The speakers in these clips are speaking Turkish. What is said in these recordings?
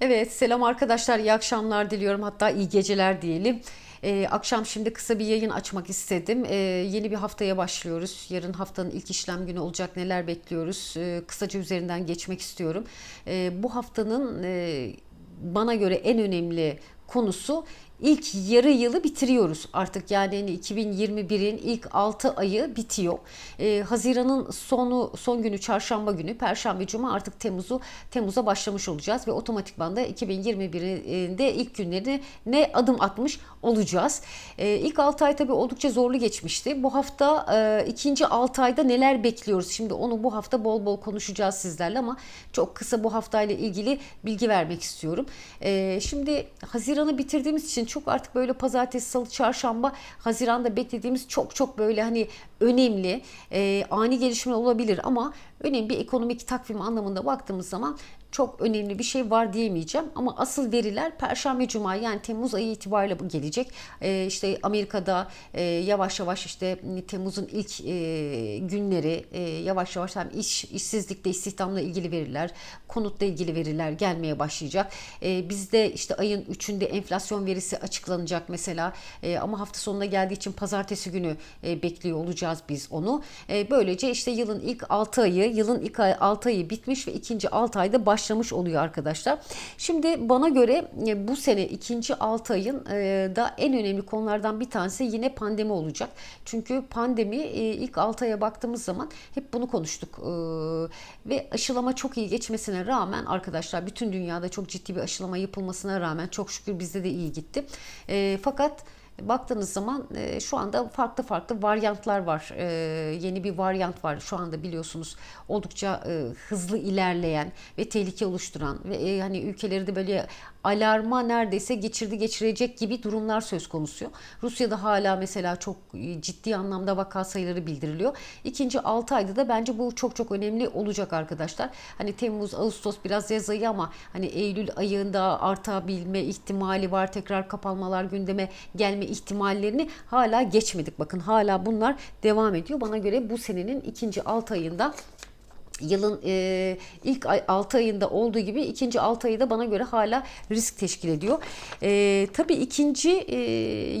Evet selam arkadaşlar iyi akşamlar diliyorum hatta iyi geceler diyelim. Ee, akşam şimdi kısa bir yayın açmak istedim. Ee, yeni bir haftaya başlıyoruz. Yarın haftanın ilk işlem günü olacak neler bekliyoruz. Ee, kısaca üzerinden geçmek istiyorum. Ee, bu haftanın e, bana göre en önemli konusu ilk yarı yılı bitiriyoruz artık yani hani 2021'in ilk 6 ayı bitiyor. Ee, Haziran'ın sonu son günü çarşamba günü Perşembe Cuma artık Temmuz'u Temmuz'a başlamış olacağız ve otomatikman da 2021'in de ilk günlerine ne adım atmış olacağız. Ee, ilk 6 ay tabii oldukça zorlu geçmişti. Bu hafta e, ikinci 6 ayda neler bekliyoruz? Şimdi onu bu hafta bol bol konuşacağız sizlerle ama çok kısa bu haftayla ilgili bilgi vermek istiyorum. Ee, şimdi Haziran'ı bitirdiğimiz için çok artık böyle pazartesi, salı, çarşamba Haziran'da beklediğimiz çok çok böyle hani önemli e, ani gelişme olabilir ama önemli bir ekonomik takvim anlamında baktığımız zaman çok önemli bir şey var diyemeyeceğim ama asıl veriler Perşembe Cuma yani Temmuz ayı itibariyle gelecek. Ee, işte Amerika'da e, yavaş yavaş işte Temmuz'un ilk e, günleri e, yavaş yavaş hem iş işsizlikle istihdamla ilgili veriler, konutla ilgili veriler gelmeye başlayacak. E, bizde işte ayın 3'ünde enflasyon verisi açıklanacak mesela E, ama hafta sonuna geldiği için pazartesi günü e, bekliyor olacağız biz onu. E, böylece işte yılın ilk 6 ayı, yılın ilk 6 ayı bitmiş ve ikinci 6 ayda başlamış oluyor arkadaşlar. Şimdi bana göre e, bu sene ikinci 6 ayın e, da en önemli konulardan bir tanesi yine pandemi olacak. Çünkü pandemi e, ilk 6 aya baktığımız zaman hep bunu konuştuk. Ve aşılama çok iyi geçmesine rağmen arkadaşlar bütün dünyada çok ciddi bir aşılama yapılmasına rağmen çok şükür bizde de iyi gitti. Fakat baktığınız zaman e, şu anda farklı farklı varyantlar var. E, yeni bir varyant var şu anda biliyorsunuz oldukça e, hızlı ilerleyen ve tehlike oluşturan ve e, hani ülkeleri de böyle alarma neredeyse geçirdi geçirecek gibi durumlar söz konusu. Rusya'da hala mesela çok e, ciddi anlamda vaka sayıları bildiriliyor. İkinci 6 ayda da bence bu çok çok önemli olacak arkadaşlar. Hani Temmuz, Ağustos biraz yaz ayı ama hani Eylül ayında artabilme ihtimali var. Tekrar kapanmalar gündeme gelme ihtimallerini hala geçmedik. Bakın hala bunlar devam ediyor. Bana göre bu senenin ikinci 6 ayında yılın e, ilk ay, 6 ayında olduğu gibi ikinci 6 ayı da bana göre hala risk teşkil ediyor. E, tabii ikinci e,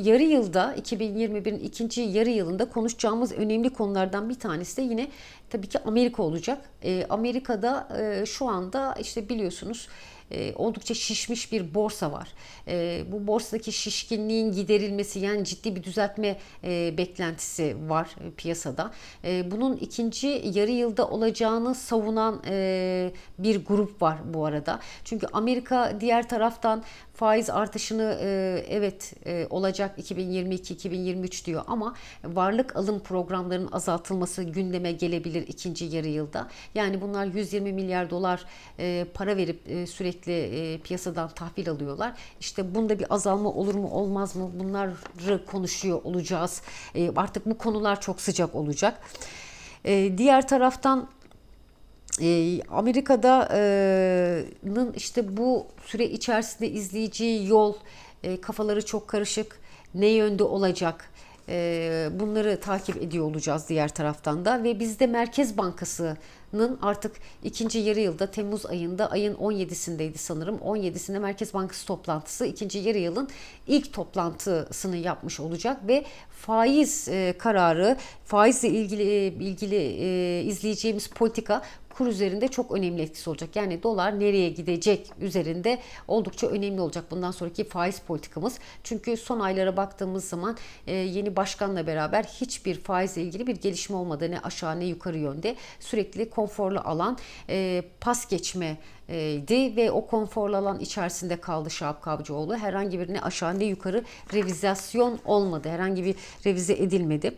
yarı yılda 2021'in ikinci yarı yılında konuşacağımız önemli konulardan bir tanesi de yine tabii ki Amerika olacak. E, Amerika'da e, şu anda işte biliyorsunuz e, oldukça şişmiş bir borsa var. E, bu borsadaki şişkinliğin giderilmesi yani ciddi bir düzeltme e, beklentisi var e, piyasada. E, bunun ikinci yarı yılda olacağını savunan e, bir grup var bu arada. Çünkü Amerika diğer taraftan faiz artışını e, evet e, olacak 2022-2023 diyor ama varlık alım programlarının azaltılması gündeme gelebilir ikinci yarı yılda. Yani bunlar 120 milyar dolar e, para verip e, sürekli e, piyasadan tahvil alıyorlar. İşte bunda bir azalma olur mu olmaz mı bunları konuşuyor olacağız. E, artık bu konular çok sıcak olacak. E, diğer taraftan e, Amerika'da'nın işte bu süre içerisinde izleyeceği yol e, kafaları çok karışık. Ne yönde olacak? E, bunları takip ediyor olacağız diğer taraftan da ve bizde Merkez Bankası'nın artık ikinci yarı yılda Temmuz ayında ayın 17'sindeydi sanırım. 17'sinde Merkez Bankası toplantısı ikinci yarı yılın ilk toplantısını yapmış olacak ve faiz e, kararı faizle ilgili ilgili e, izleyeceğimiz politika kur üzerinde çok önemli etkisi olacak. Yani dolar nereye gidecek üzerinde oldukça önemli olacak bundan sonraki faiz politikamız. Çünkü son aylara baktığımız zaman e, yeni başkanla beraber hiçbir faizle ilgili bir gelişme olmadı. Ne aşağı ne yukarı yönde. Sürekli konforlu alan pas geçme di ve o konforlu alan içerisinde kaldı Şahap Kavcıoğlu. Herhangi bir ne aşağı ne yukarı revizasyon olmadı. Herhangi bir revize edilmedi.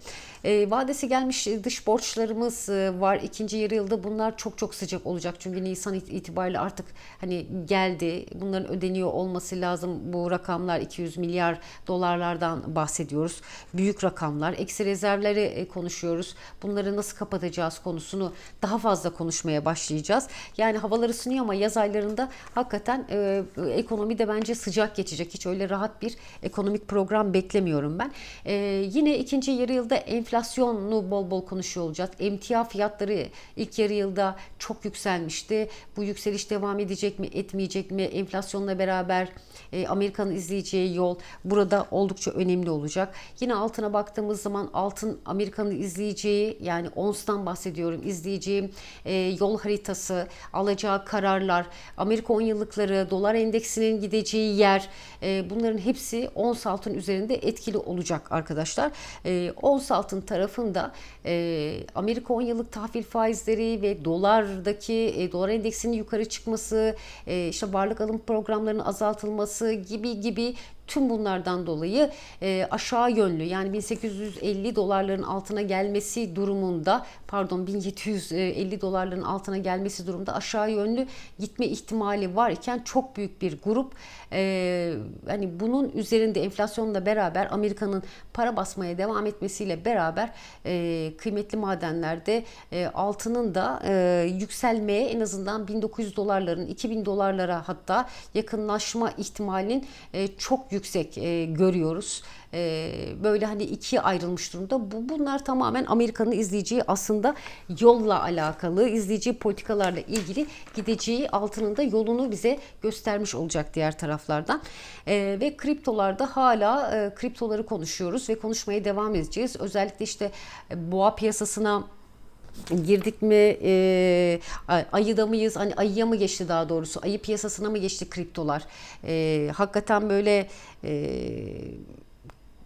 E, vadesi gelmiş dış borçlarımız e, var. İkinci yarı yılda bunlar çok çok sıcak olacak. Çünkü Nisan itibariyle artık hani geldi. Bunların ödeniyor olması lazım. Bu rakamlar 200 milyar dolarlardan bahsediyoruz. Büyük rakamlar. Eksi rezervleri e, konuşuyoruz. Bunları nasıl kapatacağız konusunu daha fazla konuşmaya başlayacağız. Yani havalar ısınıyor ama yaz aylarında hakikaten e, ekonomi de bence sıcak geçecek. Hiç öyle rahat bir ekonomik program beklemiyorum ben. E, yine ikinci yarı yılda enflasyonu bol bol konuşuyor olacağız. Emtia fiyatları ilk yarı yılda çok yükselmişti. Bu yükseliş devam edecek mi, etmeyecek mi? Enflasyonla beraber e, Amerika'nın izleyeceği yol burada oldukça önemli olacak. Yine altına baktığımız zaman altın Amerika'nın izleyeceği yani ONS'tan bahsediyorum izleyeceği e, yol haritası, alacağı kararlar, Amerika 10 yıllıkları, dolar endeksinin gideceği yer e, bunların hepsi ons altın üzerinde etkili olacak arkadaşlar. E, ons altın tarafında e, Amerika 10 yıllık tahvil faizleri ve dolardaki e, dolar endeksinin yukarı çıkması, e, işte varlık alım programlarının azaltılması gibi gibi tüm bunlardan dolayı e, aşağı yönlü yani 1850 dolarların altına gelmesi durumunda pardon 1750 dolarların altına gelmesi durumunda aşağı yönlü gitme ihtimali var iken çok büyük bir grup e, hani bunun üzerinde enflasyonla beraber Amerika'nın para basmaya devam etmesiyle beraber e, kıymetli madenlerde e, altının da e, yükselmeye en azından 1900 dolarların 2000 dolarlara hatta yakınlaşma ihtimalinin e, çok yüksek e, görüyoruz. E, böyle hani ikiye ayrılmış durumda. Bu bunlar tamamen Amerika'nın izleyeceği aslında yolla alakalı, izleyeceği politikalarla ilgili gideceği altının da yolunu bize göstermiş olacak diğer taraflardan. E, ve kriptolarda hala e, kriptoları konuşuyoruz ve konuşmaya devam edeceğiz. Özellikle işte e, boğa piyasasına girdik mi e, ayıda mıyız hani ayıya mı geçti daha doğrusu ayı piyasasına mı geçti kriptolar e, hakikaten böyle e,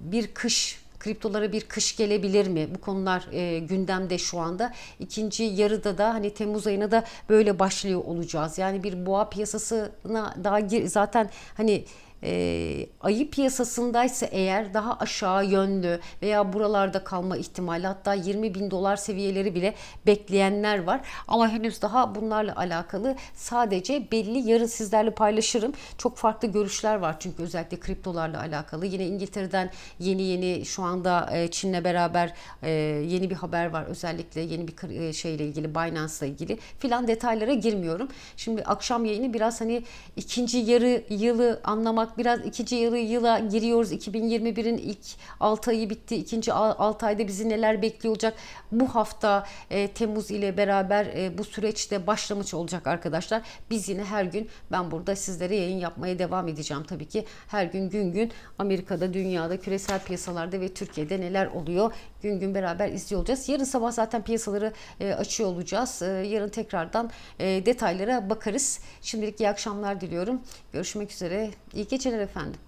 bir kış kriptolara bir kış gelebilir mi? Bu konular e, gündemde şu anda. İkinci yarıda da hani Temmuz ayına da böyle başlıyor olacağız. Yani bir boğa piyasasına daha gir, zaten hani e, ayı piyasasındaysa eğer daha aşağı yönlü veya buralarda kalma ihtimali hatta 20 bin dolar seviyeleri bile bekleyenler var. Ama henüz daha bunlarla alakalı sadece belli yarın sizlerle paylaşırım. Çok farklı görüşler var çünkü özellikle kriptolarla alakalı. Yine İngiltere'den yeni yeni şu anda e, Çin'le beraber e, yeni bir haber var. Özellikle yeni bir e, şeyle ilgili Binance'la ilgili filan detaylara girmiyorum. Şimdi akşam yayını biraz hani ikinci yarı yılı anlamak biraz ikinci yarı yıla giriyoruz. 2021'in ilk 6 ayı bitti. İkinci 6 ayda bizi neler bekliyor olacak? Bu hafta e, Temmuz ile beraber e, bu süreçte başlamış olacak arkadaşlar. Biz yine her gün ben burada sizlere yayın yapmaya devam edeceğim tabii ki. Her gün gün gün Amerika'da, dünyada, küresel piyasalarda ve Türkiye'de neler oluyor? Gün gün beraber izliyor olacağız. Yarın sabah zaten piyasaları e, açıyor olacağız. E, yarın tekrardan e, detaylara bakarız. Şimdilik iyi akşamlar diliyorum. Görüşmek üzere. İyi geceler efendim.